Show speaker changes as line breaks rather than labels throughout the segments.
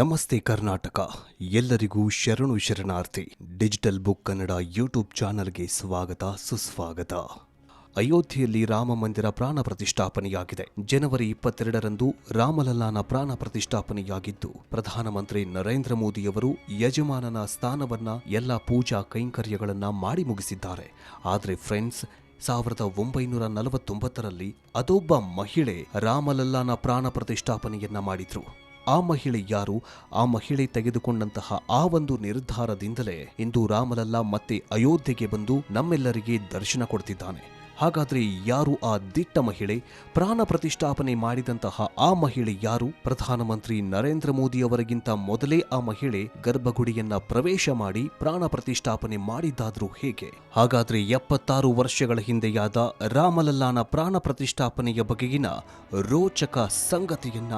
ನಮಸ್ತೆ ಕರ್ನಾಟಕ. ಎಲ್ಲರಿಗೂ ಶರಣು ಶರಣಾರ್ಥಿ. ಡಿಜಿಟಲ್ ಬುಕ್ ಕನ್ನಡ ಯೂಟ್ಯೂಬ್ ಚಾನಲ್ಗೆ ಸ್ವಾಗತ, ಸುಸ್ವಾಗತ. ಅಯೋಧ್ಯೆಯಲ್ಲಿ ರಾಮ ಮಂದಿರ ಪ್ರಾಣ ಪ್ರತಿಷ್ಠಾಪನೆಯಾಗಿದೆ. ಜನವರಿ ಇಪ್ಪತ್ತೆರಡರಂದು ರಾಮಲಲ್ಲಾನ ಪ್ರಾಣ ಪ್ರತಿಷ್ಠಾಪನೆಯಾಗಿದ್ದು ಪ್ರಧಾನಮಂತ್ರಿ ನರೇಂದ್ರ ಮೋದಿಯವರು ಯಜಮಾನನ ಸ್ಥಾನವನ್ನ ಎಲ್ಲ ಪೂಜಾ ಕೈಂಕರ್ಯಗಳನ್ನ ಮಾಡಿ ಮುಗಿಸಿದ್ದಾರೆ. ಆದರೆ ಫ್ರೆಂಡ್ಸ್, ಸಾವಿರದ ಒಂಬೈನೂರ ನಲವತ್ತೊಂಬತ್ತರಲ್ಲಿ ಅದೊಬ್ಬ ಮಹಿಳೆ ರಾಮಲಲ್ಲಾನ ಪ್ರಾಣ ಪ್ರತಿಷ್ಠಾಪನೆಯನ್ನ ಮಾಡಿದ್ರು. ಆ ಮಹಿಳೆ ಯಾರು? ಆ ಮಹಿಳೆ ತೆಗೆದುಕೊಂಡಂತಹ ಆ ಒಂದು ನಿರ್ಧಾರದಿಂದಲೇ ಇಂದು ರಾಮಲಲ್ಲ ಮತ್ತೆ ಅಯೋಧ್ಯೆಗೆ ಬಂದು ನಮ್ಮೆಲ್ಲರಿಗೆ ದರ್ಶನ ಕೊಡ್ತಿದ್ದಾನೆ. ಹಾಗಾದ್ರೆ ಯಾರು ಆ ದಿಟ್ಟ ಮಹಿಳೆ? ಪ್ರಾಣ ಪ್ರತಿಷ್ಠಾಪನೆ ಮಾಡಿದಂತಹ ಆ ಮಹಿಳೆ ಯಾರು? ಪ್ರಧಾನಮಂತ್ರಿ ನರೇಂದ್ರ ಮೋದಿ ಅವರಿಗಿಂತ ಮೊದಲೇ ಆ ಮಹಿಳೆ ಗರ್ಭಗುಡಿಯನ್ನ ಪ್ರವೇಶ ಮಾಡಿ ಪ್ರಾಣ ಪ್ರತಿಷ್ಠಾಪನೆ ಮಾಡಿದ್ದಾದ್ರೂ ಹೇಗೆ? ಹಾಗಾದ್ರೆ ಎಪ್ಪತ್ತಾರು ವರ್ಷಗಳ ಹಿಂದೆಯಾದ ರಾಮಲಲ್ಲಾನ ಪ್ರಾಣ ಪ್ರತಿಷ್ಠಾಪನೆಯ ಬಗೆಗಿನ ರೋಚಕ ಸಂಗತಿಯನ್ನ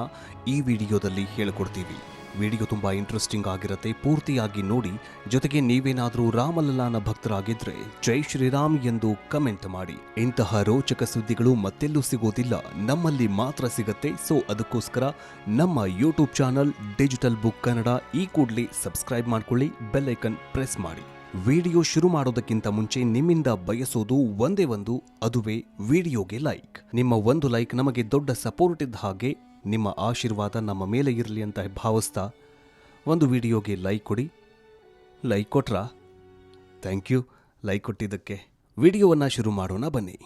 ಈ ವಿಡಿಯೋದಲ್ಲಿ ಹೇಳಿಕೊಡ್ತೀವಿ. ವಿಡಿಯೋ ತುಂಬಾ ಇಂಟ್ರೆಸ್ಟಿಂಗ್ ಆಗಿರುತ್ತೆ. ಪೂರ್ತಿಯಾಗಿ ನೋಡಿ, ಜೊತೆಗೆ ನೀವೇನಾದರೂ ರಾಮಲಲ್ಲಾನ ಭಕ್ತರಾಗಿದ್ರೆ ಜೈ ಶ್ರೀರಾಮ್ ಎಂದು ಕಮೆಂಟ್ ಮಾಡಿ. ಇಂತಹ ರೋಚಕ ಸುದ್ದಿಗಳು ಮತ್ತೆಲ್ಲೂ ಸಿಗೋದಿಲ್ಲ. ನಮ್ಮಲ್ಲಿ ಮಾತ್ರ ಸಿಗತ್ತೆ. ಸೊ ಅದಕ್ಕೋಸ್ಕರ ನಮ್ಮ YouTube channel digital book Kannada ಈ ಕೂಡಲೇ ಸಬ್ಸ್ಕ್ರೈಬ್ ಮಾಡ್ಕೊಳ್ಳಿ ಬೆಲ್ಲೈಕನ್ ಪ್ರೆಸ್ ಮಾಡಿ. ವಿಡಿಯೋ ಶುರು ಮಾಡೋದಕ್ಕಿಂತ ಮುಂಚೆ ನಿಮ್ಮಿಂದ ಬಯಸೋದು ಒಂದೇ ಒಂದು, ಅದುವೇ ವಿಡಿಯೋಗೆ ಲೈಕ್ ನಿಮ್ಮ ಒಂದು ಲೈಕ್ ನಮಗೆ ದೊಡ್ಡ ಸಪೋರ್ಟ್ ಇದ್ದ ಹಾಗೆ ನಿಮ್ಮ ಆಶೀರ್ವಾದ ನಮ್ಮ ಮೇಲೆ ಇರಲಿ ಅಂತ ಭಾವಿಸ್ತಾ ಒಂದು ವಿಡಿಯೋಗೆ ಲೈಕ್ ಕೊಡಿ. ಲೈಕ್ ಕೊಟ್ರಾ? ಥ್ಯಾಂಕ್ ಯು ಲೈಕ್ ಕೊಟ್ಟಿದ್ದಕ್ಕೆ. ವಿಡಿಯೋವನ್ನು ಶುರು ಮಾಡೋಣ ಬನ್ನಿ.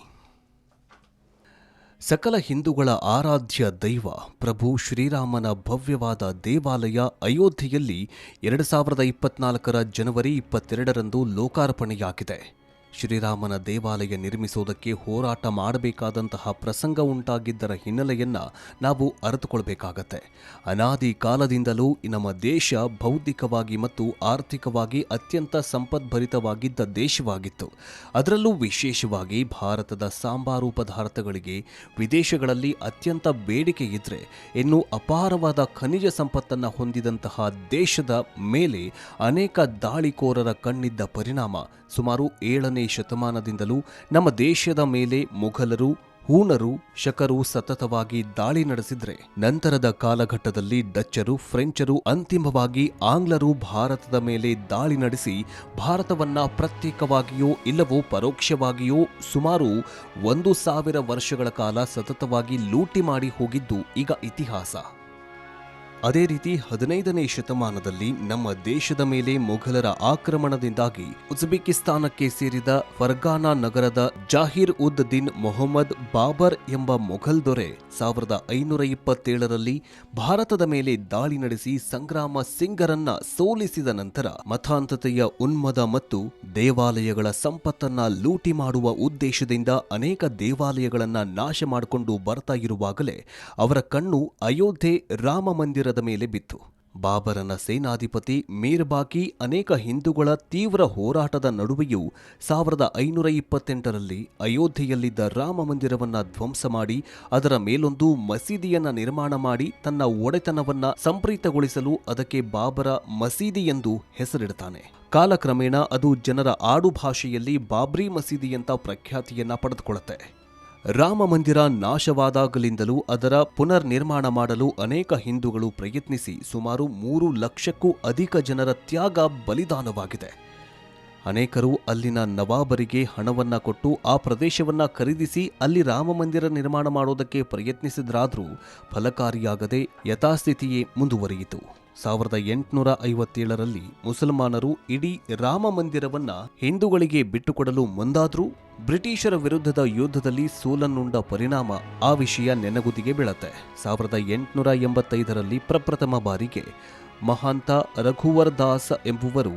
ಸಕಲ ಹಿಂದೂಗಳ ಆರಾಧ್ಯ ದೈವ ಪ್ರಭು ಶ್ರೀರಾಮನ ಭವ್ಯವಾದ ದೇವಾಲಯ ಅಯೋಧ್ಯೆಯಲ್ಲಿ ಎರಡು ಸಾವಿರದ ಇಪ್ಪತ್ನಾಲ್ಕರ ಜನವರಿ ಇಪ್ಪತ್ತೆರಡರಂದು ಲೋಕಾರ್ಪಣೆಯಾಗಿದೆ. ಶ್ರೀರಾಮನ ದೇವಾಲಯ ನಿರ್ಮಿಸುವುದಕ್ಕೆ ಹೋರಾಟ ಮಾಡಬೇಕಾದಂತಹ ಪ್ರಸಂಗ ಉಂಟಾಗಿದ್ದರ ಹಿನ್ನೆಲೆಯನ್ನು ನಾವು ಅರಿತುಕೊಳ್ಬೇಕಾಗತ್ತೆ. ಅನಾದಿ ಕಾಲದಿಂದಲೂ ನಮ್ಮ ದೇಶ ಬೌದ್ಧಿಕವಾಗಿ ಮತ್ತು ಆರ್ಥಿಕವಾಗಿ ಅತ್ಯಂತ ಸಂಪದ್ಭರಿತವಾಗಿದ್ದ ದೇಶವಾಗಿತ್ತು. ಅದರಲ್ಲೂ ವಿಶೇಷವಾಗಿ ಭಾರತದ ಸಾಂಬಾರು ಪದಾರ್ಥಗಳಿಗೆ ವಿದೇಶಗಳಲ್ಲಿ ಅತ್ಯಂತ ಬೇಡಿಕೆ ಇದ್ದರೆ ಇನ್ನು ಅಪಾರವಾದ ಖನಿಜ ಸಂಪತ್ತನ್ನು ಹೊಂದಿದಂತಹ ದೇಶದ ಮೇಲೆ ಅನೇಕ ದಾಳಿಕೋರರ ಕಣ್ಣಿದ್ದ ಪರಿಣಾಮ ಸುಮಾರು ಏಳನೇ ಶತಮಾನದಿಂದಲೂ ನಮ್ಮ ದೇಶದ ಮೇಲೆ ಮೊಘಲರು ಹೂಣರು ಶಕರು ಸತತವಾಗಿ ದಾಳಿ ನಡೆಸಿದ್ರೆ, ನಂತರದ ಕಾಲಘಟ್ಟದಲ್ಲಿ ಡಚ್ಚರು, ಫ್ರೆಂಚರು ಅಂತಿಮವಾಗಿ ಆಂಗ್ಲರು ಭಾರತದ ಮೇಲೆ ದಾಳಿ ನಡೆಸಿ ಭಾರತವನ್ನ ಪ್ರತ್ಯೇಕವಾಗಿಯೋ ಇಲ್ಲವೋ ಪರೋಕ್ಷವಾಗಿಯೋ ಸುಮಾರು ಒಂದು ಸಾವಿರ ವರ್ಷಗಳ ಕಾಲ ಸತತವಾಗಿ ಲೂಟಿ ಮಾಡಿ ಹೋಗಿದ್ದು ಈಗ ಇತಿಹಾಸ. ಅದೇ ರೀತಿ ಹದಿನೈದನೇ ಶತಮಾನದಲ್ಲಿ ನಮ್ಮ ದೇಶದ ಮೇಲೆ ಮೊಘಲರ ಆಕ್ರಮಣದಿಂದಾಗಿ ಉಜ್ಬೇಕಿಸ್ತಾನಕ್ಕೆ ಸೇರಿದ ಫರ್ಗಾನಾ ನಗರದ ಜಾಹಿರ್ ಉದ್ ದಿನ್ ಮೊಹಮ್ಮದ್ ಬಾಬರ್ ಎಂಬ ಮೊಘಲ್ ದೊರೆ ಸಾವಿರದ ಐನೂರ ಇಪ್ಪತ್ತೇಳರಲ್ಲಿ ಭಾರತದ ಮೇಲೆ ದಾಳಿ ನಡೆಸಿ ಸಂಗ್ರಾಮ ಸಿಂಗರನ್ನ ಸೋಲಿಸಿದ ನಂತರ ಮತಾಂತತೆಯ ಉನ್ಮದ ಮತ್ತು ದೇವಾಲಯಗಳ ಸಂಪತ್ತನ್ನ ಲೂಟಿ ಮಾಡುವ ಉದ್ದೇಶದಿಂದ ಅನೇಕ ದೇವಾಲಯಗಳನ್ನ ನಾಶ ಮಾಡಿಕೊಂಡು ಬರ್ತಾ ಇರುವಾಗಲೇ ಅವರ ಕಣ್ಣು ಅಯೋಧ್ಯೆ ರಾಮ ಮಂದಿರದ ಮೇಲೆ ಬಿತ್ತು. ಬಾಬರನ ಸೇನಾಧಿಪತಿ ಮೀರ್ಬಾಕಿ ಅನೇಕ ಹಿಂದೂಗಳ ತೀವ್ರ ಹೋರಾಟದ ನಡುವೆಯೂ ಸಾವಿರದ ಐನೂರ ಇಪ್ಪತ್ತೆಂಟರಲ್ಲಿ ಅಯೋಧ್ಯೆಯಲ್ಲಿದ್ದ ರಾಮ ಮಂದಿರವನ್ನ ಧ್ವಂಸ ಮಾಡಿ, ಅದರ ಮೇಲೊಂದು ಮಸೀದಿಯನ್ನ ನಿರ್ಮಾಣ ಮಾಡಿ ತನ್ನ ಒಡೆತನವನ್ನ ಸಂಪ್ರೀತಗೊಳಿಸಲು ಅದಕ್ಕೆ ಬಾಬರ ಮಸೀದಿ ಎಂದು ಹೆಸರಿಡ್ತಾನೆ. ಕಾಲಕ್ರಮೇಣ ಅದು ಜನರ ಆಡು ಭಾಷೆಯಲ್ಲಿ ಬಾಬ್ರಿ ಮಸೀದಿ ಅಂತ ಪ್ರಖ್ಯಾತಿಯನ್ನ ಪಡೆದುಕೊಳ್ಳುತ್ತೆ. ರಾಮ ಮಂದಿರ ನಾಶವಾದಾಗಲಿಂದಲೂ ಅದರ ಪುನರ್ ನಿರ್ಮಾಣ ಮಾಡಲು ಅನೇಕ ಹಿಂದೂಗಳು ಪ್ರಯತ್ನಿಸಿ ಸುಮಾರು ಮೂರು ಲಕ್ಷಕ್ಕೂ ಅಧಿಕ ಜನರ ತ್ಯಾಗ ಬಲಿದಾನವಾಗಿದೆ. ಅನೇಕರು ಅಲ್ಲಿನ ನವಾಬರಿಗೆ ಹಣವನ್ನ ಕೊಟ್ಟು ಆ ಪ್ರದೇಶವನ್ನ ಖರೀದಿಸಿ ಅಲ್ಲಿ ರಾಮ ಮಂದಿರ ನಿರ್ಮಾಣ ಮಾಡೋದಕ್ಕೆ ಪ್ರಯತ್ನಿಸಿದ್ರಾದರೂ ಫಲಕಾರಿಯಾಗದೆ ಯಥಾಸ್ಥಿತಿಯೇ ಮುಂದುವರಿಯಿತು. ಸಾವಿರದ ಎಂಟುನೂರ ಐವತ್ತೇಳರಲ್ಲಿ ಮುಸಲ್ಮಾನರು ಇಡೀ ರಾಮ ಮಂದಿರವನ್ನ ಹಿಂದೂಗಳಿಗೆ ಬಿಟ್ಟುಕೊಡಲು ಮುಂದಾದರೂ ಬ್ರಿಟಿಷರ ವಿರುದ್ಧದ ಯುದ್ಧದಲ್ಲಿ ಸೋಲನ್ನುಂಡ ಪರಿಣಾಮ ಆ ವಿಷಯ ನೆನಗುದಿಗೆ ಬೀಳತ್ತೆ. ಸಾವಿರದ ಎಂಟುನೂರ ಎಂಬತ್ತೈದರಲ್ಲಿ ಪ್ರಪ್ರಥಮ ಬಾರಿಗೆ ಮಹಾಂತ ರಘುವರ್ ದಾಸ್ ಎಂಬುವರು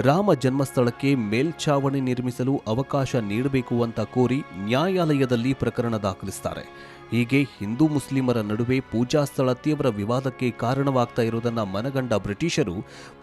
ರಾಮ ಜನ್ಮಸ್ಥಳಕ್ಕೆ ಮೇಲ್ಛಾವಣಿ ನಿರ್ಮಿಸಲು ಅವಕಾಶ ನೀಡಬೇಕು ಅಂತ ಕೋರಿ ನ್ಯಾಯಾಲಯದಲ್ಲಿ ಪ್ರಕರಣ ದಾಖಲಿಸ್ತಾರೆ. ಹೀಗೆ ಹಿಂದೂ ಮುಸ್ಲಿಮರ ನಡುವೆ ಪೂಜಾ ಸ್ಥಳ ತೀವ್ರ ವಿವಾದಕ್ಕೆ ಕಾರಣವಾಗ್ತಾ ಇರೋದನ್ನು ಮನಗಂಡ ಬ್ರಿಟಿಷರು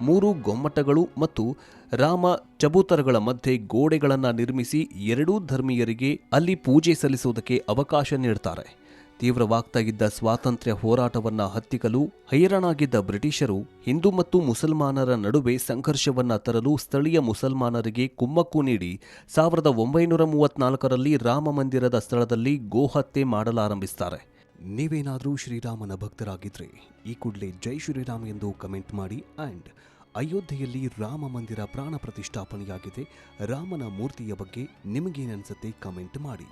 ಮೂರು ಗೊಮ್ಮಟಗಳು ಮತ್ತು ರಾಮ ಚಬೂತರಗಳ ಮಧ್ಯೆ ಗೋಡೆಗಳನ್ನು ನಿರ್ಮಿಸಿ ಎರಡೂ ಧರ್ಮೀಯರಿಗೆ ಅಲ್ಲಿ ಪೂಜೆ ಸಲ್ಲಿಸುವುದಕ್ಕೆ ಅವಕಾಶ ನೀಡ್ತಾರೆ. ತೀವ್ರವಾಗ್ತಾ ಸ್ವಾತಂತ್ರ್ಯ ಹೋರಾಟವನ್ನ ಹತ್ತಿಕ್ಕಲು ಹೈರಾಣಾಗಿದ್ದ ಬ್ರಿಟಿಷರು ಹಿಂದೂ ಮತ್ತು ಮುಸಲ್ಮಾನರ ನಡುವೆ ಸಂಘರ್ಷವನ್ನ ತರಲು ಸ್ಥಳೀಯ ಮುಸಲ್ಮಾನರಿಗೆ ಕುಮ್ಮಕ್ಕು ನೀಡಿ ಸಾವಿರದ ಒಂಬೈನೂರ ಮೂವತ್ನಾಲ್ಕರಲ್ಲಿ ರಾಮ ಮಂದಿರದ ಸ್ಥಳದಲ್ಲಿ ಗೋಹತ್ಯೆ ಮಾಡಲಾರಂಭಿಸ್ತಾರೆ. ನೀವೇನಾದರೂ ಶ್ರೀರಾಮನ ಭಕ್ತರಾಗಿದ್ರೆ ಈ ಕೂಡಲೇ ಜೈ ಶ್ರೀರಾಮ್ ಎಂದು ಕಮೆಂಟ್ ಮಾಡಿ ಆ್ಯಂಡ್ ಅಯೋಧ್ಯೆಯಲ್ಲಿ ರಾಮ ಮಂದಿರ ಪ್ರಾಣ ಪ್ರತಿಷ್ಠಾಪನೆಯಾಗಿದೆ, ರಾಮನ ಮೂರ್ತಿಯ ಬಗ್ಗೆ ನಿಮಗೇನನ್ಸುತ್ತೆ ಕಮೆಂಟ್ ಮಾಡಿ.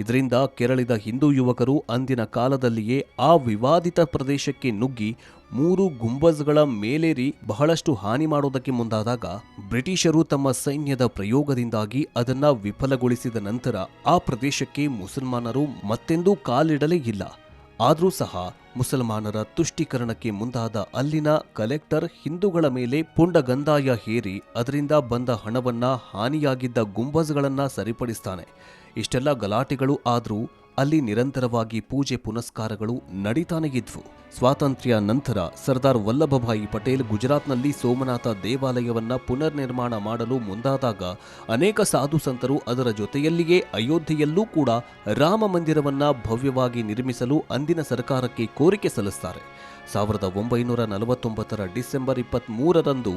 ಇದರಿಂದ ಕೆರಳಿದ ಹಿಂದೂ ಯುವಕರು ಅಂದಿನ ಕಾಲದಲ್ಲಿಯೇ ಆ ವಿವಾದಿತ ಪ್ರದೇಶಕ್ಕೆ ನುಗ್ಗಿ ಮೂರು ಗುಂಬಜ್ಗಳ ಮೇಲೇರಿ ಬಹಳಷ್ಟು ಹಾನಿ ಮಾಡೋದಕ್ಕೆ ಮುಂದಾದಾಗ ಬ್ರಿಟಿಷರು ತಮ್ಮ ಸೈನ್ಯದ ಪ್ರಯೋಗದಿಂದಾಗಿ ಅದನ್ನ ವಿಫಲಗೊಳಿಸಿದ ನಂತರ ಆ ಪ್ರದೇಶಕ್ಕೆ ಮುಸಲ್ಮಾನರು ಮತ್ತೆಂದೂ ಕಾಲಿಡಲೇ ಇಲ್ಲ. ಆದರೂ ಸಹ ಮುಸಲ್ಮಾನರ ತುಷ್ಟೀಕರಣಕ್ಕೆ ಮುಂದಾದ ಅಲ್ಲಿನ ಕಲೆಕ್ಟರ್ ಹಿಂದೂಗಳ ಮೇಲೆ ಪುಂಡಗಂದಾಯ ಹೇರಿ ಅದರಿಂದ ಬಂದ ಹಣವನ್ನ ಹಾನಿಯಾಗಿದ್ದ ಗುಂಬಜ್ಗಳನ್ನ ಸರಿಪಡಿಸ್ತಾನೆ. ಇಷ್ಟೆಲ್ಲ ಗಲಾಟೆಗಳು ಆದರೂ ಅಲ್ಲಿ ನಿರಂತರವಾಗಿ ಪೂಜೆ ಪುನಸ್ಕಾರಗಳು ನಡೀತಾನೆ ಇದ್ವು. ಸ್ವಾತಂತ್ರ್ಯ ನಂತರ ಸರ್ದಾರ್ ವಲ್ಲಭಭಾಯಿ ಪಟೇಲ್ ಗುಜರಾತ್ನಲ್ಲಿ ಸೋಮನಾಥ ದೇವಾಲಯವನ್ನ ಪುನರ್ ನಿರ್ಮಾಣ ಮಾಡಲು ಮುಂದಾದಾಗ ಅನೇಕ ಸಾಧು ಸಂತರು ಅದರ ಜೊತೆಯಲ್ಲಿಯೇ ಅಯೋಧ್ಯೆಯಲ್ಲೂ ಕೂಡ ರಾಮ ಮಂದಿರವನ್ನ ಭವ್ಯವಾಗಿ ನಿರ್ಮಿಸಲು ಅಂದಿನ ಸರ್ಕಾರಕ್ಕೆ ಕೋರಿಕೆ ಸಲ್ಲಿಸ್ತಾರೆ. ಸಾವಿರದ ಒಂಬೈನೂರ ನಲವತ್ತೊಂಬತ್ತರ ಡಿಸೆಂಬರ್ ಇಪ್ಪತ್ತ್ ಮೂರರಂದು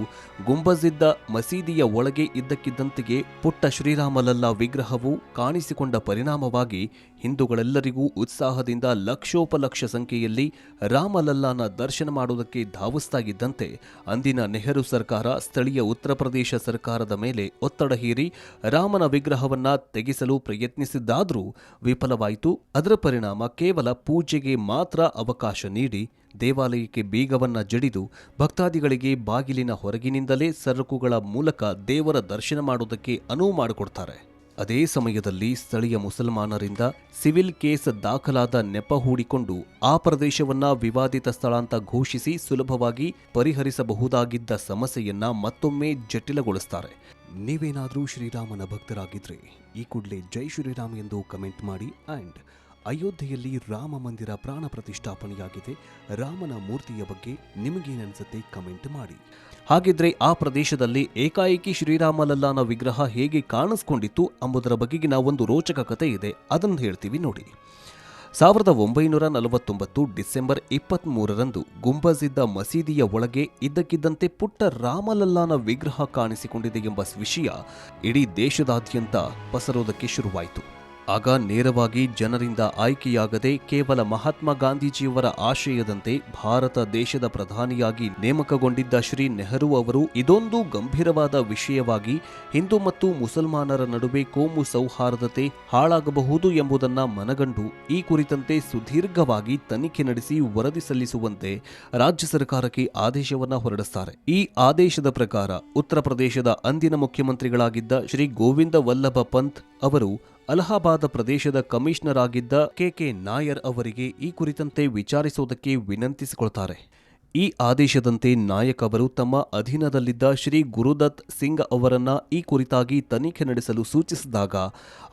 ಗುಂಬಜಿದ್ದ ಮಸೀದಿಯ ಒಳಗೆ ಇದ್ದಕ್ಕಿದ್ದಂತೆಯೇ ಪುಟ್ಟ ಶ್ರೀರಾಮಲಲ್ಲ ವಿಗ್ರಹವು ಕಾಣಿಸಿಕೊಂಡ ಪರಿಣಾಮವಾಗಿ ಹಿಂದೂಗಳೆಲ್ಲರಿಗೂ ಉತ್ಸಾಹದಿಂದ ಲಕ್ಷೋಪಲಕ್ಷ ಸಂಖ್ಯೆಯಲ್ಲಿ ರಾಮಲಲ್ಲಾನ ದರ್ಶನ ಮಾಡುವುದಕ್ಕೆ ಧಾವಿಸ್ತಾ ಇದ್ದಂತೆ ಅಂದಿನ ನೆಹರು ಸರ್ಕಾರ ಸ್ಥಳೀಯ ಉತ್ತರ ಪ್ರದೇಶ ಸರ್ಕಾರದ ಮೇಲೆ ಒತ್ತಡ ಹೇರಿ ರಾಮನ ವಿಗ್ರಹವನ್ನ ತೆಗೆಸಲು ಪ್ರಯತ್ನಿಸಿದ್ದಾದರೂ ವಿಫಲವಾಯಿತು. ಅದರ ಪರಿಣಾಮ ಕೇವಲ ಪೂಜೆಗೆ ಮಾತ್ರ ಅವಕಾಶ ನೀಡಿ ದೇವಾಲಯಕ್ಕೆ ಬೀಗವನ್ನು ಜಡಿದು ಭಕ್ತಾದಿಗಳಿಗೆ ಬಾಗಿಲಿನ ಹೊರಗಿನಿಂದಲೇ ಸರಕುಗಳ ಮೂಲಕ ದೇವರ ದರ್ಶನ ಮಾಡುವುದಕ್ಕೆ ಅನುವು ಮಾಡಿಕೊಡ್ತಾರೆ. ಅದೇ ಸಮಯದಲ್ಲಿ ಸ್ಥಳೀಯ ಮುಸಲ್ಮಾನರಿಂದ ಸಿವಿಲ್ ಕೇಸ್ ದಾಖಲಾದ ನೆಪ ಹೂಡಿಕೊಂಡು ಆ ಪ್ರದೇಶವನ್ನ ವಿವಾದಿತ ಸ್ಥಳ ಅಂತ ಘೋಷಿಸಿ ಸುಲಭವಾಗಿ ಪರಿಹರಿಸಬಹುದಾಗಿದ್ದ ಸಮಸ್ಯೆಯನ್ನ ಮತ್ತೊಮ್ಮೆ ಜಟಿಲಗೊಳಿಸ್ತಾರೆ. ನೀವೇನಾದರೂ ಶ್ರೀರಾಮನ ಭಕ್ತರಾಗಿದ್ರೆ ಈ ಕೂಡಲೇ ಜೈ ಶ್ರೀರಾಮ್ ಎಂದು ಕಮೆಂಟ್ ಮಾಡಿ ಆ್ಯಂಡ್ ಅಯೋಧ್ಯೆಯಲ್ಲಿ ರಾಮ ಮಂದಿರ ಪ್ರಾಣ ಪ್ರತಿಷ್ಠಾಪನೆಯಾಗಿದೆ. ರಾಮನ ಮೂರ್ತಿಯ ಬಗ್ಗೆ ನಿಮಗೇನನ್ಸುತ್ತೆ ಕಮೆಂಟ್ ಮಾಡಿ. ಹಾಗಿದ್ರೆ ಆ ಪ್ರದೇಶದಲ್ಲಿ ಏಕಾಏಕಿ ಶ್ರೀರಾಮಲಲ್ಲಾನ ವಿಗ್ರಹ ಹೇಗೆ ಕಾಣಿಸ್ಕೊಂಡಿತ್ತು ಎಂಬುದರ ಬಗೆಗಿನ ಒಂದು ರೋಚಕ ಕಥೆ ಇದೆ. ಅದನ್ನು ಹೇಳ್ತೀವಿ ನೋಡಿ. ಸಾವಿರದ ಒಂಬೈನೂರ ನಲವತ್ತೊಂಬತ್ತು ಡಿಸೆಂಬರ್ ಇಪ್ಪತ್ತ್ ಮೂರರಂದು ಗುಂಬಜಿದ್ದ ಮಸೀದಿಯ ಒಳಗೆ ಇದ್ದಕ್ಕಿದ್ದಂತೆ ಪುಟ್ಟ ರಾಮಲಲ್ಲಾನ ವಿಗ್ರಹ ಕಾಣಿಸಿಕೊಂಡಿದೆ ಎಂಬ ವಿಷಯ ಇಡೀ ದೇಶದಾದ್ಯಂತ ಪಸರೋದಕ್ಕೆ ಶುರುವಾಯಿತು. ಆಗ ನೇರವಾಗಿ ಜನರಿಂದ ಆಯ್ಕೆಯಾಗದೆ ಕೇವಲ ಮಹಾತ್ಮ ಗಾಂಧೀಜಿಯವರ ಆಶಯದಂತೆ ಭಾರತ ದೇಶದ ಪ್ರಧಾನಿಯಾಗಿ ನೇಮಕಗೊಂಡಿದ್ದ ಶ್ರೀ ನೆಹರು ಅವರು ಇದೊಂದು ಗಂಭೀರವಾದ ವಿಷಯವಾಗಿ ಹಿಂದೂ ಮತ್ತು ಮುಸಲ್ಮಾನರ ನಡುವೆ ಕೋಮು ಸೌಹಾರ್ದತೆ ಹಾಳಾಗಬಹುದು ಎಂಬುದನ್ನ ಮನಗಂಡು ಈ ಕುರಿತಂತೆ ಸುದೀರ್ಘವಾಗಿ ತನಿಖೆ ನಡೆಸಿ ವರದಿ ಸಲ್ಲಿಸುವಂತೆ ರಾಜ್ಯ ಸರ್ಕಾರಕ್ಕೆ ಆದೇಶವನ್ನು ಹೊರಡಿಸ್ತಾರೆ. ಈ ಆದೇಶದ ಪ್ರಕಾರ ಉತ್ತರ ಪ್ರದೇಶದ ಅಂದಿನ ಮುಖ್ಯಮಂತ್ರಿಗಳಾಗಿದ್ದ ಶ್ರೀ ಗೋವಿಂದ ವಲ್ಲಭ ಪಂತ್ ಅವರು ಅಲಹಾಬಾದ್ ಪ್ರದೇಶದ ಕಮಿಷನರ್ ಆಗಿದ್ದ ಕೆಕೆ ನಾಯರ್ ಅವರಿಗೆ ಈ ಕುರಿತಂತೆ ವಿಚಾರಿಸುವುದಕ್ಕೆ ವಿನಂತಿಸಿಕೊಳ್ತಾರೆ. ಈ ಆದೇಶದಂತೆ ನಾಯಕ್ ಅವರು ತಮ್ಮ ಅಧೀನದಲ್ಲಿದ್ದ ಶ್ರೀ ಗುರುದತ್ ಸಿಂಗ್ ಅವರನ್ನ ಈ ಕುರಿತಾಗಿ ತನಿಖೆ ನಡೆಸಲು ಸೂಚಿಸಿದಾಗ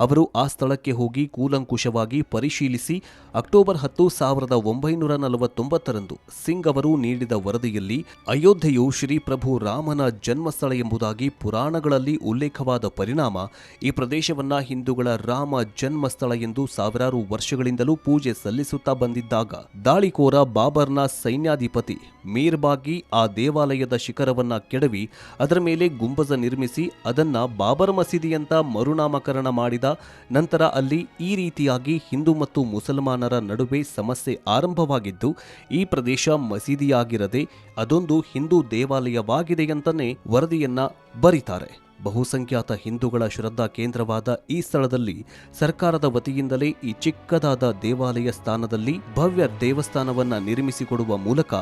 ಅವರು ಆ ಸ್ಥಳಕ್ಕೆ ಹೋಗಿ ಕೂಲಂಕುಷವಾಗಿ ಪರಿಶೀಲಿಸಿ ಅಕ್ಟೋಬರ್ ಹತ್ತು ಸಾವಿರದ ಒಂಬೈನೂರ ನಲವತ್ತೊಂಬತ್ತರಂದು ಸಿಂಗ್ ಅವರು ನೀಡಿದ ವರದಿಯಲ್ಲಿ ಅಯೋಧ್ಯೆಯು ಶ್ರೀ ಪ್ರಭು ರಾಮನ ಜನ್ಮಸ್ಥಳ ಎಂಬುದಾಗಿ ಪುರಾಣಗಳಲ್ಲಿ ಉಲ್ಲೇಖವಾದ ಪರಿಣಾಮ ಈ ಪ್ರದೇಶವನ್ನ ಹಿಂದೂಗಳ ರಾಮ ಜನ್ಮಸ್ಥಳ ಎಂದು ಸಾವಿರಾರು ವರ್ಷಗಳಿಂದಲೂ ಪೂಜೆ ಸಲ್ಲಿಸುತ್ತಾ ಬಂದಿದ್ದಾಗ ದಾಳಿಕೋರ ಬಾಬರ್ನ ಸೈನ್ಯಾಧಿಪತಿ ಮೀರ್ಬಾಗಿ ಆ ದೇವಾಲಯದ ಶಿಖರವನ್ನು ಕೆಡವಿ, ಅದರ ಮೇಲೆ ಗುಂಬಜ ನಿರ್ಮಿಸಿ ಅದನ್ನ ಬಾಬರ್ ಮಸೀದಿಯಂತ ಮರುನಾಮಕರಣ ಮಾಡಿದ, ನಂತರ ಅಲ್ಲಿ ಈ ರೀತಿಯಾಗಿ ಹಿಂದೂ ಮತ್ತು ಮುಸಲ್ಮಾನರ ನಡುವೆ ಸಮಸ್ಯೆ ಆರಂಭವಾಗಿದ್ದು, ಈ ಪ್ರದೇಶ ಮಸೀದಿಯಾಗಿರದೆ ಅದೊಂದು ಹಿಂದೂ ದೇವಾಲಯವಾಗಿದೆ ಅಂತಲೇ ವರದಿಯನ್ನ ಬರೀತಾರೆ. ಬಹುಸಂಖ್ಯಾತ ಹಿಂದೂಗಳ ಶ್ರದ್ಧಾ ಕೇಂದ್ರವಾದ ಈ ಸ್ಥಳದಲ್ಲಿ ಸರ್ಕಾರದ ವತಿಯಿಂದಲೇ ಈ ಚಿಕ್ಕದಾದ ದೇವಾಲಯ ಸ್ಥಾನದಲ್ಲಿ ಭವ್ಯ ದೇವಸ್ಥಾನವನ್ನ ನಿರ್ಮಿಸಿಕೊಡುವ ಮೂಲಕ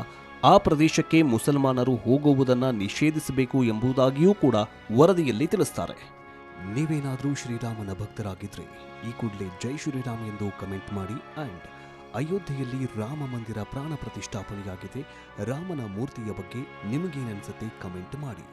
ಆ ಪ್ರದೇಶಕ್ಕೆ ಮುಸಲ್ಮಾನರು ಹೋಗುವುದನ್ನು ನಿಷೇಧಿಸಬೇಕು ಎಂಬುದಾಗಿಯೂ ಕೂಡ ವರದಿಯಲ್ಲಿ ತಿಳಿಸ್ತಾರೆ. ನೀವೇನಾದರೂ ಶ್ರೀರಾಮನ ಭಕ್ತರಾಗಿದ್ರೆ ಈ ಕೂಡಲೇ ಜೈ ಶ್ರೀರಾಮ್ ಎಂದು ಕಮೆಂಟ್ ಮಾಡಿ ಆ್ಯಂಡ್ ಅಯೋಧ್ಯೆಯಲ್ಲಿ ರಾಮ ಮಂದಿರ ಪ್ರಾಣ ಪ್ರತಿಷ್ಠಾಪನೆಯಾಗಿದೆ, ರಾಮನ ಮೂರ್ತಿಯ ಬಗ್ಗೆ ನಿಮಗೇನನ್ಸುತ್ತೆ ಕಮೆಂಟ್ ಮಾಡಿ.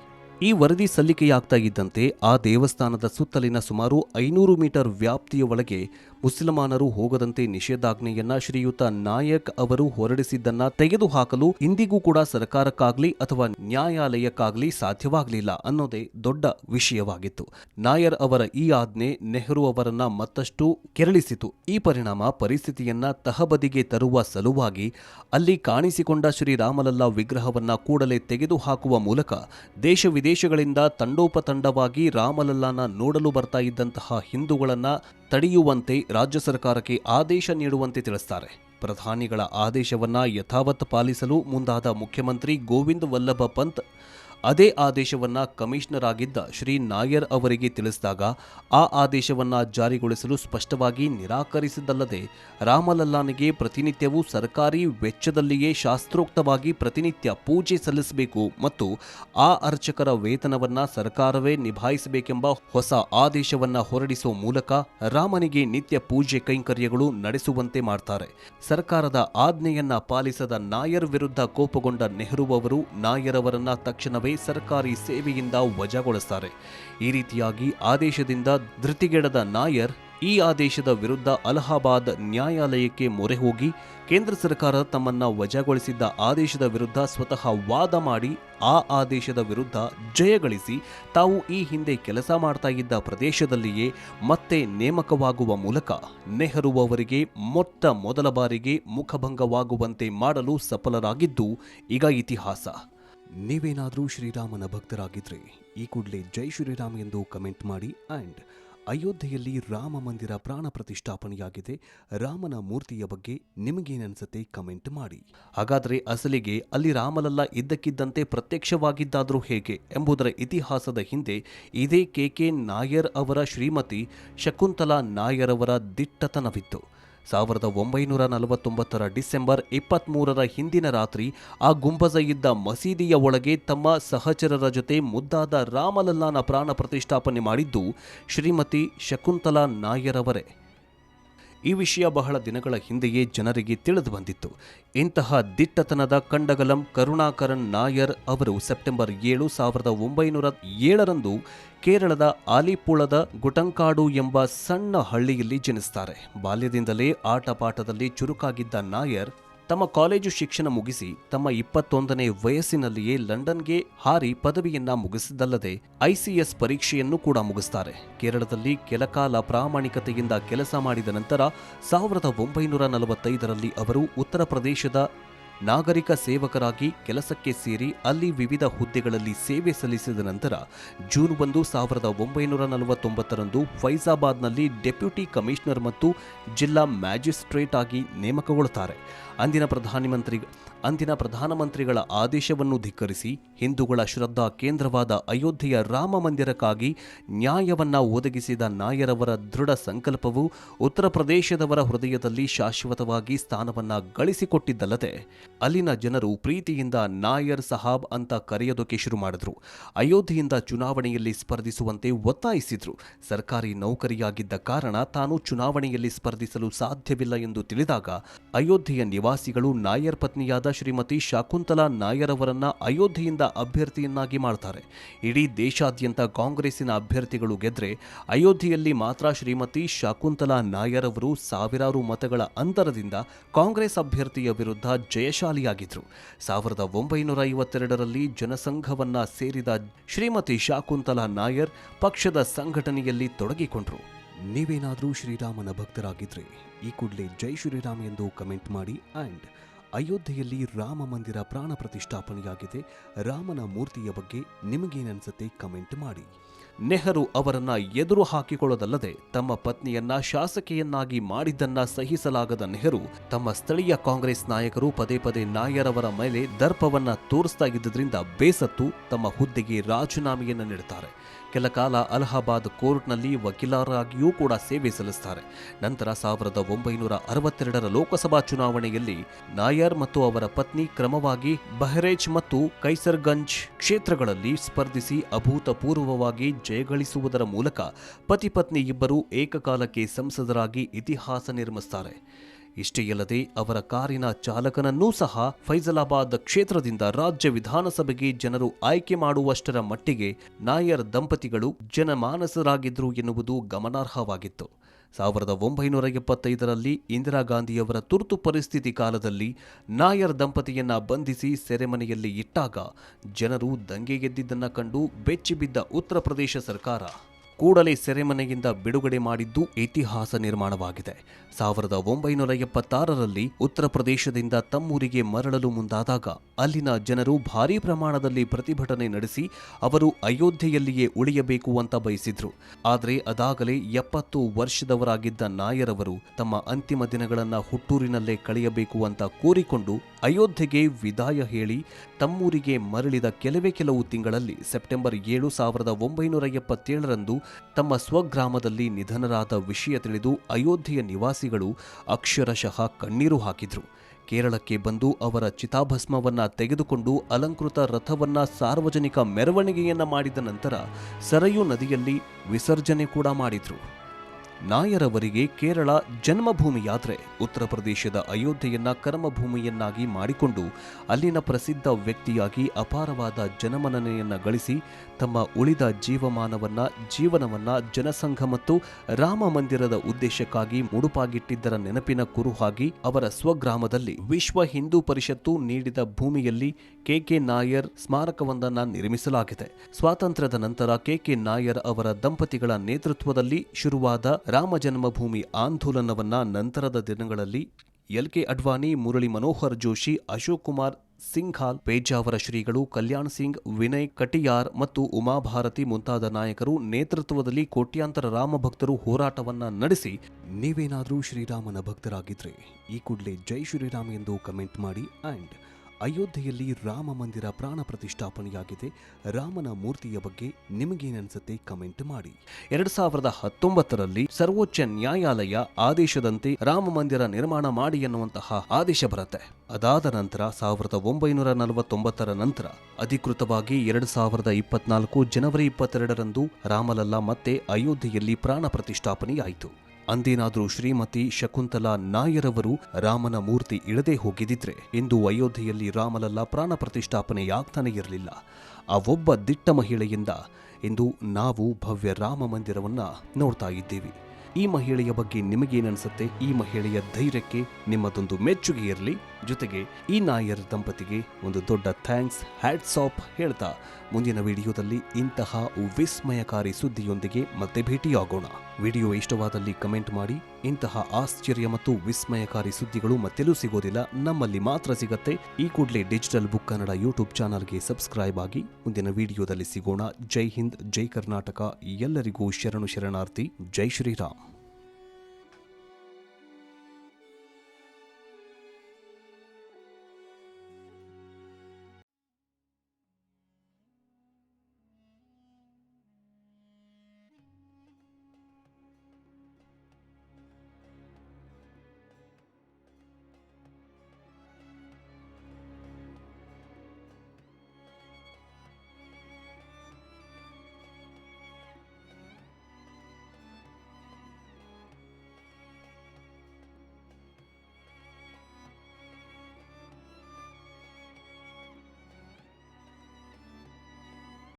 ಈ ವರದಿ ಸಲ್ಲಿಕೆಯಾಗ್ತಾ ಇದ್ದಂತೆ ಆ ದೇವಸ್ಥಾನದ ಸುತ್ತಲಿನ ಸುಮಾರು ಐನೂರು ಮೀಟರ್ ವ್ಯಾಪ್ತಿಯ ಒಳಗೆ ಮುಸಲ್ಮಾನರು ಹೋಗದಂತೆ ನಿಷೇಧಾಜ್ಞೆಯನ್ನ ಶ್ರೀಯುತ ನಾಯಕ್ ಅವರು ಹೊರಡಿಸಿದ್ದನ್ನ ತೆಗೆದುಹಾಕಲು ಇಂದಿಗೂ ಕೂಡ ಸರ್ಕಾರಕ್ಕಾಗ್ಲಿ ಅಥವಾ ನ್ಯಾಯಾಲಯಕ್ಕಾಗ್ಲಿ ಸಾಧ್ಯವಾಗಲಿಲ್ಲ ಅನ್ನೋದೇ ದೊಡ್ಡ ವಿಷಯವಾಗಿತ್ತು. ನಾಯರ್ ಅವರ ಈ ಆಜ್ಞೆ ನೆಹರು ಅವರನ್ನ ಮತ್ತಷ್ಟು ಕೆರಳಿಸಿತು. ಈ ಪರಿಣಾಮ ಪರಿಸ್ಥಿತಿಯನ್ನ ತಹಬದಿಗೆ ತರುವ ಸಲುವಾಗಿ ಅಲ್ಲಿ ಕಾಣಿಸಿಕೊಂಡ ಶ್ರೀರಾಮಲಲ್ಲ ವಿಗ್ರಹವನ್ನ ಕೂಡಲೇ ತೆಗೆದುಹಾಕುವ ಮೂಲಕ ದೇಶ ವಿದೇಶಗಳಿಂದ ತಂಡೋಪತಂಡವಾಗಿ ರಾಮಲಲ್ಲಾನ ನೋಡಲು ಬರ್ತಾ ಇದ್ದಂತಹ ಹಿಂದೂಗಳನ್ನ ತಡೆಯುವಂತೆ ರಾಜ್ಯ ಸರ್ಕಾರಕ್ಕೆ ಆದೇಶ ನೀಡುವಂತೆ ತಿಳಿಸ್ತಾರೆ. ಪ್ರಧಾನಿಗಳ ಆದೇಶವನ್ನ ಯಥಾವತ್ ಪಾಲಿಸಲು ಮುಂದಾದ ಮುಖ್ಯಮಂತ್ರಿ ಗೋವಿಂದ್ ವಲ್ಲಭ ಪಂತ್ ಅದೇ ಆದೇಶವನ್ನ ಕಮಿಷನರ್ ಆಗಿದ್ದ ಶ್ರೀ ನಾಯರ್ ಅವರಿಗೆ ತಿಳಿಸಿದಾಗ ಆ ಆದೇಶವನ್ನ ಜಾರಿಗೊಳಿಸಲು ಸ್ಪಷ್ಟವಾಗಿ ನಿರಾಕರಿಸಿದ್ದಲ್ಲದೆ ರಾಮಲಲ್ಲಾನಿಗೆ ಪ್ರತಿನಿತ್ಯವೂ ಸರ್ಕಾರಿ ವೆಚ್ಚದಲ್ಲಿಯೇ ಶಾಸ್ತ್ರೋಕ್ತವಾಗಿ ಪ್ರತಿನಿತ್ಯ ಪೂಜೆ ಸಲ್ಲಿಸಬೇಕು ಮತ್ತು ಆ ಅರ್ಚಕರ ವೇತನವನ್ನ ಸರ್ಕಾರವೇ ನಿಭಾಯಿಸಬೇಕೆಂಬ ಹೊಸ ಆದೇಶವನ್ನ ಹೊರಡಿಸುವ ಮೂಲಕ ರಾಮನಿಗೆ ನಿತ್ಯ ಪೂಜೆ ಕೈಂಕರ್ಯಗಳು ನಡೆಸುವಂತೆ ಮಾಡ್ತಾರೆ. ಸರ್ಕಾರದ ಆಜ್ಞೆಯನ್ನ ಪಾಲಿಸದ ನಾಯರ್ ವಿರುದ್ಧ ಕೋಪಗೊಂಡ ನೆಹರು ಅವರು ನಾಯರ್ ಅವರನ್ನ ತಕ್ಷಣವೇ ಸರ್ಕಾರಿ ಸೇವೆಯಿಂದ ವಜಾಗೊಳಿಸ್ತಾರೆ. ಈ ರೀತಿಯಾಗಿ ಆದೇಶದಿಂದ ಧೃತಿಗೆಡದ ನಾಯರ್ ಈ ಆದೇಶದ ವಿರುದ್ಧ ಅಲಹಾಬಾದ್ ನ್ಯಾಯಾಲಯಕ್ಕೆ ಮೊರೆ ಹೋಗಿ ಕೇಂದ್ರ ಸರ್ಕಾರ ತಮ್ಮನ್ನ ವಜಾಗೊಳಿಸಿದ್ದ ಆದೇಶದ ವಿರುದ್ಧ ಸ್ವತಃ ವಾದ ಮಾಡಿ ಆ ಆದೇಶದ ವಿರುದ್ಧ ಜಯಗಳಿಸಿ ತಾವು ಈ ಹಿಂದೆ ಕೆಲಸ ಮಾಡ್ತಾ ಇದ್ದ ಪ್ರದೇಶದಲ್ಲಿಯೇ ಮತ್ತೆ ನೇಮಕವಾಗುವ ಮೂಲಕ ನೆಹರು ಅವರಿಗೆ ಮೊಟ್ಟ ಮೊದಲ ಬಾರಿಗೆ ಮುಖಭಂಗವಾಗುವಂತೆ ಮಾಡಲು ಸಫಲರಾಗಿದ್ದು ಈಗ ಇತಿಹಾಸ. ನೀವೇನಾದರೂ ಶ್ರೀರಾಮನ ಭಕ್ತರಾಗಿದ್ರೆ ಈ ಕೂಡಲೇ ಜೈ ಶ್ರೀರಾಮ್ ಎಂದು ಕಮೆಂಟ್ ಮಾಡಿ ಆ್ಯಂಡ್ ಅಯೋಧ್ಯೆಯಲ್ಲಿ ರಾಮ ಮಂದಿರ ಪ್ರಾಣ ಪ್ರತಿಷ್ಠಾಪನೆಯಾಗಿದೆ, ರಾಮನ ಮೂರ್ತಿಯ ಬಗ್ಗೆ ನಿಮಗೇನಿಸುತ್ತೆ ಕಮೆಂಟ್ ಮಾಡಿ. ಹಾಗಾದರೆ ಅಸಲಿಗೆ ಅಲ್ಲಿ ರಾಮಲಲ್ಲ ಇದ್ದಕ್ಕಿದ್ದಂತೆ ಪ್ರತ್ಯಕ್ಷವಾಗಿದ್ದಾದರೂ ಹೇಗೆ ಎಂಬುದರ ಇತಿಹಾಸದ ಹಿಂದೆ ಇದೇ ಕೆ ಕೆ ನಾಯರ್ ಅವರ ಶ್ರೀಮತಿ ಶಕುಂತಲಾ ನಾಯರ್ ಅವರ ದಿಟ್ಟತನವಿತ್ತು. ಸಾವಿರದ ಒಂಬೈನೂರ ನಲವತ್ತೊಂಬತ್ತರ ಡಿಸೆಂಬರ್ ಇಪ್ಪತ್ತ್ಮೂರರ ಹಿಂದಿನ ರಾತ್ರಿ, ಆ ಗುಂಬಜ ಇದ್ದ ಮಸೀದಿಯ ಒಳಗೆ ತಮ್ಮ ಸಹಚರರ ಜೊತೆ ಮುದ್ದಾದ ರಾಮಲಲ್ಲಾನ ಪ್ರಾಣ ಪ್ರತಿಷ್ಠಾಪನೆ ಮಾಡಿದ್ದು ಶ್ರೀಮತಿ ಶಕುಂತಲಾ ನಾಯರ್ ಅವರೇ ಈ ವಿಷಯ ಬಹಳ ದಿನಗಳ ಹಿಂದೆಯೇ ಜನರಿಗೆ ತಿಳಿದು ಬಂದಿತ್ತು. ಇಂತಹ ದಿಟ್ಟತನದ ಕಂಡಗಲಂ ಕರುಣಾಕರನ್ ನಾಯರ್ ಅವರು ಸೆಪ್ಟೆಂಬರ್ ಏಳು ಸಾವಿರದ ಒಂಬೈನೂರ ಏಳರಂದು ಕೇರಳದ ಆಲಿಪುಳದ ಗುಟಂಕಾಡು ಎಂಬ ಸಣ್ಣ ಹಳ್ಳಿಯಲ್ಲಿ ಜನಿಸ್ತಾರೆ. ಬಾಲ್ಯದಿಂದಲೇ ಆಟಪಾಠದಲ್ಲಿ ಚುರುಕಾಗಿದ್ದ ನಾಯರ್ ತಮ್ಮ ಕಾಲೇಜು ಶಿಕ್ಷಣ ಮುಗಿಸಿ ತಮ್ಮ ಇಪ್ಪತ್ತೊಂದನೇ ವಯಸ್ಸಿನಲ್ಲಿಯೇ ಲಂಡನ್ಗೆ ಹಾರಿ ಪದವಿಯನ್ನ ಮುಗಿಸಿದಲ್ಲದೆ ಐಸಿಎಸ್ ಪರೀಕ್ಷೆಯನ್ನು ಕೂಡ ಮುಗಿಸ್ತಾರೆ. ಕೇರಳದಲ್ಲಿ ಕೆಲಕಾಲ ಪ್ರಾಮಾಣಿಕತೆಯಿಂದ ಕೆಲಸ ಮಾಡಿದ ನಂತರ ಸಾವಿರದ ಒಂಬೈನೂರ ನಲವತ್ತೈದರಲ್ಲಿ ಅವರು ಉತ್ತರ ಪ್ರದೇಶದ ನಾಗರಿಕ ಸೇವಕರಾಗಿ ಕೆಲಸಕ್ಕೆ ಸೇರಿ ಅಲ್ಲಿ ವಿವಿಧ ಹುದ್ದೆಗಳಲ್ಲಿ ಸೇವೆ ಸಲ್ಲಿಸಿದ ನಂತರ ಜೂನ್ ಒಂದು ಸಾವಿರದ ಒಂಬೈನೂರ ನಲವತ್ತೊಂಬತ್ತರಂದು ಫೈಜಾಬಾದ್ನಲ್ಲಿ ಡೆಪ್ಯೂಟಿ ಕಮಿಷನರ್ ಮತ್ತು ಜಿಲ್ಲಾ ಮ್ಯಾಜಿಸ್ಟ್ರೇಟ್ ಆಗಿ ನೇಮಕಗೊಳ್ಳುತ್ತಾರೆ. ಅಂದಿನ ಪ್ರಧಾನಮಂತ್ರಿ ಅಂದಿನ ಪ್ರಧಾನಮಂತ್ರಿಗಳ ಆದೇಶವನ್ನು ಧಿಕ್ಕರಿಸಿ ಹಿಂದೂಗಳ ಶ್ರದ್ಧಾ ಕೇಂದ್ರವಾದ ಅಯೋಧ್ಯೆಯ ರಾಮ ಮಂದಿರಕ್ಕಾಗಿ ನ್ಯಾಯವನ್ನು ಒದಗಿಸಿದ ನಾಯರವರ ದೃಢ ಸಂಕಲ್ಪವು ಉತ್ತರ ಪ್ರದೇಶದವರ ಹೃದಯದಲ್ಲಿ ಶಾಶ್ವತವಾಗಿ ಸ್ಥಾನವನ್ನು ಗಳಿಸಿಕೊಟ್ಟಿದ್ದಲ್ಲದೆ ಅಲ್ಲಿನ ಜನರು ಪ್ರೀತಿಯಿಂದ ನಾಯರ್ ಸಹಾಬ್ ಅಂತ ಕರೆಯೋದಕ್ಕೆ ಶುರು ಮಾಡಿದ್ರು. ಅಯೋಧ್ಯೆಯಿಂದ ಚುನಾವಣೆಯಲ್ಲಿ ಸ್ಪರ್ಧಿಸುವಂತೆ ಒತ್ತಾಯಿಸಿದ್ರು. ಸರ್ಕಾರಿ ನೌಕರಿಯಾಗಿದ್ದ ಕಾರಣ ತಾನು ಚುನಾವಣೆಯಲ್ಲಿ ಸ್ಪರ್ಧಿಸಲು ಸಾಧ್ಯವಿಲ್ಲ ಎಂದು ತಿಳಿದಾಗ ಅಯೋಧ್ಯೆಯ ನಿವಾಸಿಗಳು ನಾಯರ್ ಪತ್ನಿಯಾದ ಶ್ರೀಮತಿ ಶಾಕುಂತಲಾ ನಾಯರ್ ಅವರನ್ನ ಅಯೋಧ್ಯೆಯಿಂದ ಅಭ್ಯರ್ಥಿಯನ್ನಾಗಿ ಮಾಡ್ತಾರೆ. ಇಡೀ ದೇಶಾದ್ಯಂತ ಕಾಂಗ್ರೆಸ್ಸಿನ ಅಭ್ಯರ್ಥಿಗಳು ಗೆದ್ರೆ ಅಯೋಧ್ಯೆಯಲ್ಲಿ ಮಾತ್ರ ಶ್ರೀಮತಿ ಶಾಕುಂತಲಾ ನಾಯರ್ ಅವರು ಸಾವಿರಾರು ಮತಗಳ ಅಂತರದಿಂದ ಕಾಂಗ್ರೆಸ್ ಅಭ್ಯರ್ಥಿಯ ವಿರುದ್ಧ ಜಯಶಾಲಿಯಾಗಿದ್ರು ಸಾವಿರದ ಒಂಬೈನೂರ ಐವತ್ತೆರಡರಲ್ಲಿ ಜನಸಂಘವನ್ನ ಸೇರಿದ ಶ್ರೀಮತಿ ಶಾಕುಂತಲಾ ನಾಯರ್ ಪಕ್ಷದ ಸಂಘಟನೆಯಲ್ಲಿ ತೊಡಗಿಕೊಂಡರು. ನೀವೇನಾದರೂ ಶ್ರೀರಾಮನ ಭಕ್ತರಾಗಿದ್ರೆ ಈ ಕೂಡಲೇ ಜೈ ಶ್ರೀರಾಮ್ ಎಂದು ಕಮೆಂಟ್ ಮಾಡಿ ಆ್ಯಂಡ್ ಅಯೋಧ್ಯೆಯಲ್ಲಿ ರಾಮ ಮಂದಿರ ಪ್ರಾಣ ಪ್ರತಿಷ್ಠಾಪನೆಯಾಗಿದೆ, ರಾಮನ ಮೂರ್ತಿಯ ಬಗ್ಗೆ ನಿಮಗೇನನ್ಸುತ್ತೆ ಕಮೆಂಟ್ ಮಾಡಿ. ನೆಹರು ಅವರನ್ನ ಎದುರು ಹಾಕಿಕೊಳ್ಳದಲ್ಲದೆ ತಮ್ಮ ಪತ್ನಿಯನ್ನ ಶಾಸಕಿಯನ್ನಾಗಿ ಮಾಡಿದ್ದನ್ನ ಸಹಿಸಲಾಗದ ನೆಹರು ತಮ್ಮ ಸ್ಥಳೀಯ ಕಾಂಗ್ರೆಸ್ ನಾಯಕರು ಪದೇ ಪದೇ ನಾಯರ್ ಅವರ ಮೇಲೆ ದರ್ಪವನ್ನ ತೋರಿಸ್ತಾ ಇದ್ದುದರಿಂದ ಬೇಸತ್ತು ತಮ್ಮ ಹುದ್ದೆಗೆ ರಾಜೀನಾಮೆಯನ್ನು ನೀಡುತ್ತಾರೆ ಕೆಲ ಕಾಲ ಅಲಹಾಬಾದ್ ಕೋರ್ಟ್ನಲ್ಲಿ ವಕೀಲರಾಗಿಯೂ ಕೂಡ ಸೇವೆ ಸಲ್ಲಿಸ್ತಾರೆ. ನಂತರ ಸಾವಿರದ ಒಂಬೈನೂರ ಅರವತ್ತೆರಡರ ಲೋಕಸಭಾ ಚುನಾವಣೆಯಲ್ಲಿ ನಾಯರ್ ಮತ್ತು ಅವರ ಪತ್ನಿ ಕ್ರಮವಾಗಿ ಬಹರೇಜ್ ಮತ್ತು ಕೈಸರ್ಗಂಜ್ ಕ್ಷೇತ್ರಗಳಲ್ಲಿ ಸ್ಪರ್ಧಿಸಿ ಅಭೂತಪೂರ್ವವಾಗಿ ಜಯಗಳಿಸುವುದರ ಮೂಲಕ ಪತಿ ಪತ್ನಿ ಇಬ್ಬರು ಏಕಕಾಲಕ್ಕೆ ಸಂಸದರಾಗಿ ಇತಿಹಾಸ ನಿರ್ಮಿಸ್ತಾರೆ. ಇಷ್ಟೇ ಅಲ್ಲದೆ ಅವರ ಕಾರಿನ ಚಾಲಕನನ್ನೂ ಸಹ ಫೈಜಲಾಬಾದ್ ಕ್ಷೇತ್ರದಿಂದ ರಾಜ್ಯ ವಿಧಾನಸಭೆಗೆ ಜನರು ಆಯ್ಕೆ ಮಾಡುವಷ್ಟರ ಮಟ್ಟಿಗೆ ನಾಯರ್ ದಂಪತಿಗಳು ಜನಮಾನಸರಾಗಿದ್ರು ಎನ್ನುವುದು ಗಮನಾರ್ಹವಾಗಿತ್ತು. ಸಾವಿರದ ಒಂಬೈನೂರ ಎಪ್ಪತ್ತೈದರಲ್ಲಿ ಇಂದಿರಾ ಗಾಂಧಿಯವರ ತುರ್ತು ಪರಿಸ್ಥಿತಿ ಕಾಲದಲ್ಲಿ ನಾಯರ್ ದಂಪತಿಯನ್ನ ಬಂಧಿಸಿ ಸೆರೆಮನೆಯಲ್ಲಿ ಇಟ್ಟಾಗ ಜನರು ದಂಗೆಗೆದ್ದಿದ್ದನ್ನ ಕಂಡು ಬೆಚ್ಚಿಬಿದ್ದ ಉತ್ತರ ಪ್ರದೇಶ ಸರ್ಕಾರ. ಕೂಡಲೇ ಸೆರೆಮನೆಯಿಂದ ಬಿಡುಗಡೆ ಮಾಡಿದ್ದು ಇತಿಹಾಸ ನಿರ್ಮಾಣವಾಗಿದೆ. ಸಾವಿರದ ಒಂಬೈನೂರ ಎಪ್ಪತ್ತಾರರಲ್ಲಿ ಉತ್ತರ ಪ್ರದೇಶದಿಂದ ತಮ್ಮೂರಿಗೆ ಮರಳಲು ಮುಂದಾದಾಗ ಅಲ್ಲಿನ ಜನರು ಭಾರೀ ಪ್ರಮಾಣದಲ್ಲಿ ಪ್ರತಿಭಟನೆ ನಡೆಸಿ ಅವರು ಅಯೋಧ್ಯೆಯಲ್ಲಿಯೇ ಉಳಿಯಬೇಕು ಅಂತ ಬಯಸಿದ್ರು. ಆದರೆ ಅದಾಗಲೇ ಎಪ್ಪತ್ತು ವರ್ಷದವರಾಗಿದ್ದ ನಾಯರವರು ತಮ್ಮ ಅಂತಿಮ ದಿನಗಳನ್ನು ಹುಟ್ಟೂರಿನಲ್ಲೇ ಕಳೆಯಬೇಕು ಅಂತ ಕೋರಿಕೊಂಡು ಅಯೋಧ್ಯೆಗೆ ವಿದಾಯ ಹೇಳಿ ತಮ್ಮೂರಿಗೆ ಮರಳಿದ ಕೆಲವೇ ಕೆಲವು ತಿಂಗಳಲ್ಲಿ ಸೆಪ್ಟೆಂಬರ್ ಏಳು ಸಾವಿರದ ಒಂಬೈನೂರ ಎಪ್ಪತ್ತೇಳರಂದು ತಮ್ಮ ಸ್ವಗ್ರಾಮದಲ್ಲಿ ನಿಧನರಾದ ವಿಷಯ ತಿಳಿದು ಅಯೋಧ್ಯೆಯ ನಿವಾಸಿಗಳು ಅಕ್ಷರಶಃ ಕಣ್ಣೀರು ಹಾಕಿದ್ರು. ಕೇರಳಕ್ಕೆ ಬಂದು ಅವರ ಚಿತಾಭಸ್ಮವನ್ನು ತೆಗೆದುಕೊಂಡು ಅಲಂಕೃತ ರಥವನ್ನ ಸಾರ್ವಜನಿಕ ಮೆರವಣಿಗೆಯನ್ನ ಮಾಡಿದ ನಂತರ ಸರಯು ನದಿಯಲ್ಲಿ ವಿಸರ್ಜನೆ ಕೂಡ ಮಾಡಿದ್ರು. ನಾಯರವರಿಗೆ ಕೇರಳ ಜನ್ಮಭೂಮಿಯಾದರೆ ಉತ್ತರ ಪ್ರದೇಶದ ಅಯೋಧ್ಯೆಯನ್ನ ಕರ್ಮಭೂಮಿಯನ್ನಾಗಿ ಮಾಡಿಕೊಂಡು ಅಲ್ಲಿನ ಪ್ರಸಿದ್ಧ ವ್ಯಕ್ತಿಯಾಗಿ ಅಪಾರವಾದ ಜನಮನ್ನಣೆಯನ್ನ ಗಳಿಸಿ ತಮ್ಮ ಉಳಿದ ಜೀವಮಾನವನ್ನ, ಜೀವನವನ್ನ ಜನಸಂಘ ಮತ್ತು ರಾಮ ಮಂದಿರದ ಉದ್ದೇಶಕ್ಕಾಗಿ ಮುಡುಪಾಗಿಟ್ಟಿದ್ದರ ನೆನಪಿನ ಕುರುಹಾಗಿ ಅವರ ಸ್ವಗ್ರಾಮದಲ್ಲಿ ವಿಶ್ವ ಹಿಂದೂ ಪರಿಷತ್ತು ನೀಡಿದ ಭೂಮಿಯಲ್ಲಿ ಕೆಕೆ ನಾಯರ್ ಸ್ಮಾರಕವೊಂದನ್ನು ನಿರ್ಮಿಸಲಾಗಿದೆ. ಸ್ವಾತಂತ್ರ್ಯದ ನಂತರ ಕೆಕೆ ನಾಯರ್ ಅವರ ದಂಪತಿಗಳ ನೇತೃತ್ವದಲ್ಲಿ ಶುರುವಾದ ರಾಮ ಜನ್ಮಭೂಮಿ ಆಂದೋಲನವನ್ನ ನಂತರದ ದಿನಗಳಲ್ಲಿ ಎಲ್ ಕೆ ಅಡ್ವಾಣಿ, ಮುರಳಿ ಮನೋಹರ್ ಜೋಶಿ, ಅಶೋಕ್ ಕುಮಾರ್ ಸಿಂಘಾಲ್ ಪೇಜಾವರ ಶ್ರೀಗಳು ಕಲ್ಯಾಣ್ ಸಿಂಗ್, ವಿನಯ್ ಕಟಿಯಾರ್ ಮತ್ತು ಉಮಾಭಾರತಿ ಮುಂತಾದ ನಾಯಕರು ನೇತೃತ್ವದಲ್ಲಿ ಕೋಟ್ಯಾಂತರ ರಾಮ ಭಕ್ತರು ಹೋರಾಟವನ್ನ ನಡೆಸಿ ನೀವೇನಾದರೂ ಶ್ರೀರಾಮನ ಭಕ್ತರಾಗಿದ್ರೆ ಈ ಕೂಡಲೇ ಜೈ ಶ್ರೀರಾಮ್ ಎಂದು ಕಮೆಂಟ್ ಮಾಡಿ ಅಂಡ್ ಅಯೋಧ್ಯೆಯಲ್ಲಿ ರಾಮ ಮಂದಿರ ಪ್ರಾಣ ಪ್ರತಿಷ್ಠಾಪನೆಯಾಗಿದೆ. ರಾಮನ ಮೂರ್ತಿಯ ಬಗ್ಗೆ ನಿಮಗೇನನ್ಸುತ್ತೆ ಕಮೆಂಟ್ ಮಾಡಿ. ಎರಡ್ ಸಾವಿರದ ಹತ್ತೊಂಬತ್ತರಲ್ಲಿ ಸರ್ವೋಚ್ಚ ನ್ಯಾಯಾಲಯ ಆದೇಶದಂತೆ ರಾಮ ಮಂದಿರ ನಿರ್ಮಾಣ ಮಾಡಿ ಎನ್ನುವಂತಹ ಆದೇಶ ಬರುತ್ತೆ. ಅದಾದ ನಂತರ ಸಾವಿರದ ಒಂಬೈನೂರ ನಲವತ್ತೊಂಬತ್ತರ ನಂತರ ಅಧಿಕೃತವಾಗಿ ಎರಡು ಸಾವಿರದ ಇಪ್ಪತ್ನಾಲ್ಕು ಜನವರಿ ಇಪ್ಪತ್ತೆರಡರಂದು ರಾಮಲಲ್ಲಾ ಮತ್ತೆ ಅಯೋಧ್ಯೆಯಲ್ಲಿ ಪ್ರಾಣ ಪ್ರತಿಷ್ಠಾಪನೆಯಾಯಿತು. ಅಂದೇನಾದ್ರೂ ಶ್ರೀಮತಿ ಶಕುಂತಲಾ ನಾಯರವರು ರಾಮನ ಮೂರ್ತಿ ಇಳದೆ ಹೋಗಿದ್ದಿದ್ರೆ ಇಂದು ಅಯೋಧ್ಯೆಯಲ್ಲಿ ರಾಮಲಲ್ಲ ಪ್ರಾಣ ಪ್ರತಿಷ್ಠಾಪನೆಯಾಗ್ತಾನೆ ಇರಲಿಲ್ಲ. ಆ ಒಬ್ಬ ದಿಟ್ಟ ಮಹಿಳೆಯಿಂದ ಇಂದು ನಾವು ಭವ್ಯ ರಾಮ ಮಂದಿರವನ್ನ ನೋಡ್ತಾ ಇದ್ದೀವಿ. ಈ ಮಹಿಳೆಯ ಬಗ್ಗೆ ನಿಮಗೇನನ್ಸುತ್ತೆ? ಈ ಮಹಿಳೆಯ ಧೈರ್ಯಕ್ಕೆ ನಿಮ್ಮದೊಂದು ಮೆಚ್ಚುಗೆ ಇರಲಿ. ಜೊತೆಗೆ ಈ ನಾಯರ್ ದಂಪತಿಗೆ ಒಂದು ದೊಡ್ಡ ಥ್ಯಾಂಕ್ಸ್, ಹ್ಯಾಟ್ಸ್ ಆಫ್ ಹೇಳ್ತಾ ಮುಂದಿನ ವಿಡಿಯೋದಲ್ಲಿ ಇಂತಹ ವಿಸ್ಮಯಕಾರಿ ಸುದ್ದಿಯೊಂದಿಗೆ ಮತ್ತೆ ಭೇಟಿಯಾಗೋಣ. ವಿಡಿಯೋ ಇಷ್ಟವಾದಲ್ಲಿ ಕಮೆಂಟ್ ಮಾಡಿ, ಇಂತಹ ಆಶ್ಚರ್ಯ ಮತ್ತು ವಿಸ್ಮಯಕಾರಿ ಸುದ್ದಿಗಳು ಮತ್ತೆಲ್ಲೂ ಸಿಗೋದಿಲ್ಲ, ನಮ್ಮಲ್ಲಿ ಮಾತ್ರ ಸಿಗತ್ತೆ. ಈ ಕೂಡಲೇ ಡಿಜಿಟಲ್ ಬುಕ್ ಕನ್ನಡ ಯೂಟ್ಯೂಬ್ ಚಾನಲ್ಗೆ ಸಬ್ಸ್ಕ್ರೈಬ್ ಆಗಿ ಮುಂದಿನ ವಿಡಿಯೋದಲ್ಲಿ ಸಿಗೋಣ. ಜೈ ಹಿಂದ್, ಜೈ ಕರ್ನಾಟಕ, ಎಲ್ಲರಿಗೂ ಶರಣು ಶರಣಾರ್ಥಿ, ಜೈ ಶ್ರೀರಾಮ್.